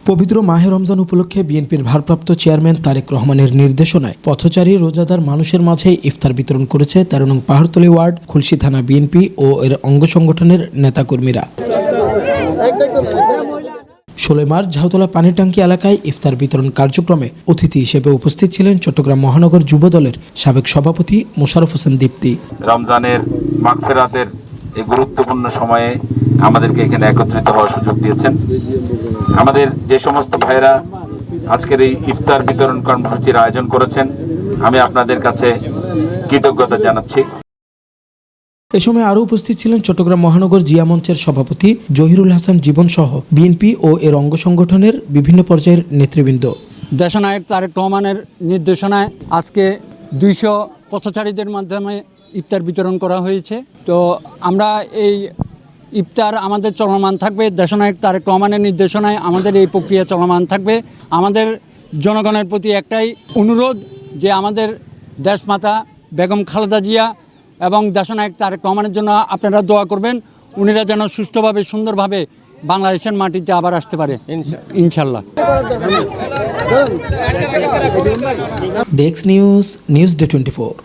পবিত্র মাহে রমজান উপলক্ষে বিএনপির ভারপ্রাপ্ত চেয়ারম্যান তারেক রহমানের নির্দেশনায় পথচারী রোজাদার মানুষের মাঝে ইফতার বিতরণ করেছে তেরো নং পাহাড়তলী ওয়ার্ড, খুলশি থানা বিএনপি ও এর অঙ্গ সংগঠনের নেতাকর্মীরা। ষোলোই মার্চ ঝাউতলা পানির ট্যাঙ্কি এলাকায় ইফতার বিতরণ কার্যক্রমে অতিথি হিসেবে উপস্থিত ছিলেন চট্টগ্রাম মহানগর যুব দলের সাবেক সভাপতি মোশারফ হোসেন দীপ্তি। রমজানের মাগফেরাতের এই গুরুত্বপূর্ণ সময়ে আমাদেরকে এখানে একত্রিত হওয়ার সুযোগ দিয়েছেন। আমাদের যে সমস্ত ভাইরা আজকের এই ইফতার বিতরণ কর্মসূচির আয়োজন করেছেন, আমি আপনাদের কাছে কৃতজ্ঞতা জানাচ্ছি। এ সময় আরও উপস্থিত ছিলেন চট্টগ্রাম মহানগর জিয়া মঞ্চের সভাপতি জহিরুল হাসান জীবন সহ বিএনপি ও এর অঙ্গ সংগঠনের বিভিন্ন পর্যায়ের নেতৃবৃন্দ। দেশনায়ক তারেক রহমানের নির্দেশনায় আজকে দুইশো পথচারীদের মাধ্যমে ইফতার বিতরণ করা হয়েছে। তো আমরা এই ইফতার আমাদের চলমান থাকবে। দেশনায়ক তারেক রহমানের নির্দেশনায় আমাদের এই প্রক্রিয়া চলমান থাকবে। আমাদের জনগণের প্রতি একটাই অনুরোধ যে আমাদের দেশমাতা বেগম খালেদা জিয়া এবং দেশনায়ক তারেক রহমানের জন্য আপনারা দোয়া করবেন উনিরা যেন সুস্থভাবে সুন্দরভাবে বাংলাদেশের মাটিতে আবার আসতে পারে। ইনশাল্লাহ desk news news day twenty